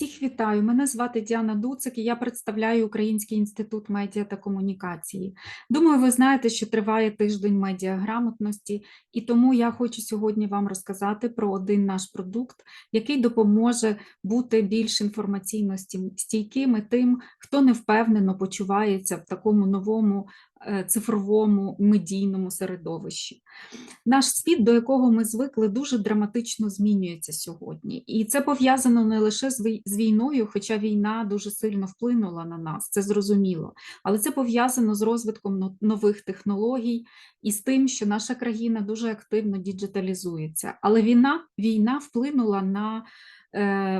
Всіх вітаю. Мене звати Діана Дуцик і я представляю Український інститут медіа та комунікації. Думаю, ви знаєте, що триває тиждень медіаграмотності, і тому я хочу сьогодні вам розказати про один наш продукт, який допоможе бути більш інформаційно стійкими тим, хто невпевнено почувається в такому новому цифровому медійному середовищі. Наш світ, до якого ми звикли, дуже драматично змінюється сьогодні, і це пов'язано не лише з війною, хоча війна дуже сильно вплинула на нас, це зрозуміло, але це пов'язано з розвитком нових технологій і з тим, що наша країна дуже активно діджиталізується. Але війна, війна вплинула на е,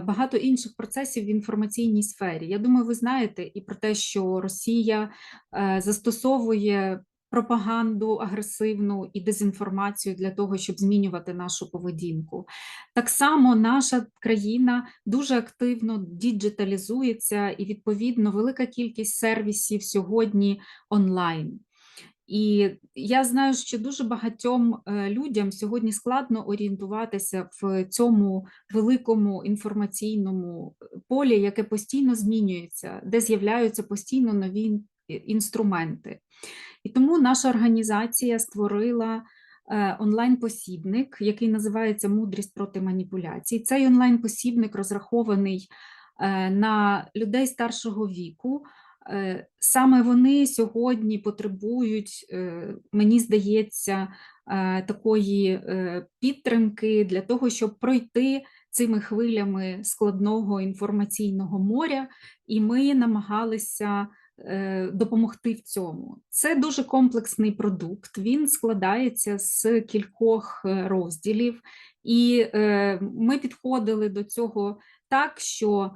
багато інших процесів в інформаційній сфері. Я думаю, ви знаєте і про те, що Росія е, застосовує пропаганду агресивну і дезінформацію для того, щоб змінювати нашу поведінку. Так само наша країна дуже активно діджиталізується, і відповідно велика кількість сервісів сьогодні онлайн. І я знаю, що дуже багатьом е, людям сьогодні складно орієнтуватися в цьому великому інформаційному е, полі, яке постійно змінюється, де з'являються постійно нові інструменти. І тому наша організація створила е, онлайн-посібник, який називається Мудрість проти маніпуляцій. Цей онлайн-посібник розрахований на людей старшого віку. Е, Саме вони сьогодні потребують, е, мені здається, е, такої підтримки для того, щоб пройти цими хвилями складного інформаційного моря, і ми намагалися допомогти в цьому. Це дуже комплексний продукт. Він складається з кількох розділів, і ми підходили до цього так, що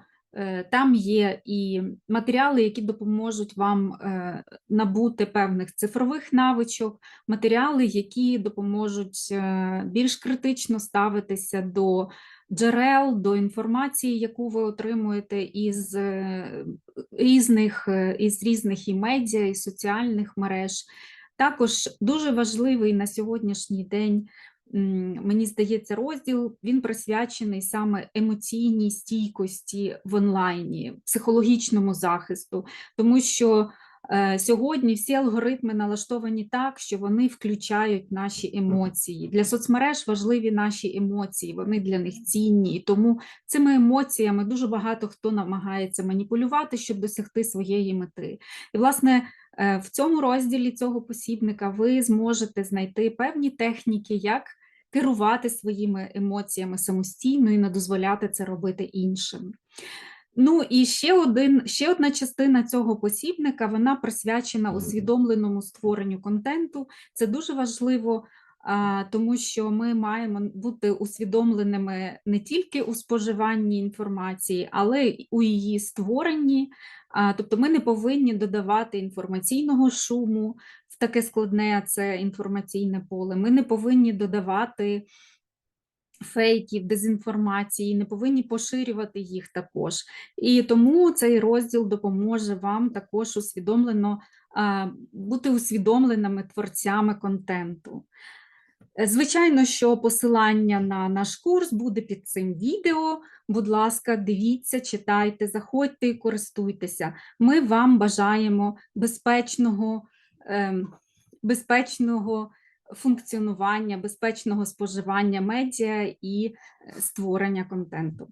там є і матеріали, які допоможуть вам е, набути певних цифрових навичок, матеріали, які допоможуть е, більш критично ставитися до джерел, до інформації, яку ви отримуєте із е, різних, е, із різних і медіа, і соціальних мереж. Також дуже важливий на сьогоднішній день, мені здається, розділ він присвячений саме емоційній стійкості в онлайні, психологічному захисту, тому що сьогодні всі алгоритми налаштовані так, що вони включають наші емоції. Для соцмереж важливі наші емоції, вони для них цінні. І тому цими емоціями дуже багато хто намагається маніпулювати, щоб досягти своєї мети. І, власне, е, в цьому розділі цього посібника ви зможете знайти певні техніки, як керувати своїми емоціями самостійно і не дозволяти це робити іншим. Ну і ще один, ще одна частина цього посібника вона присвячена усвідомленому створенню контенту. Це дуже важливо, тому що ми маємо бути усвідомленими не тільки у споживанні інформації, але й у її створенні. Тобто ми не повинні додавати інформаційного шуму в таке складне це інформаційне поле. Ми не повинні додавати фейків, дезінформації, не повинні поширювати їх також. І тому цей розділ допоможе вам також усвідомлено бути усвідомленими творцями контенту. Звичайно, що посилання на наш курс буде під цим відео. Будь ласка, дивіться, читайте, заходьте і користуйтеся. Ми вам бажаємо безпечного, ем, безпечного функціонування, безпечного споживання медіа і е, створення контенту.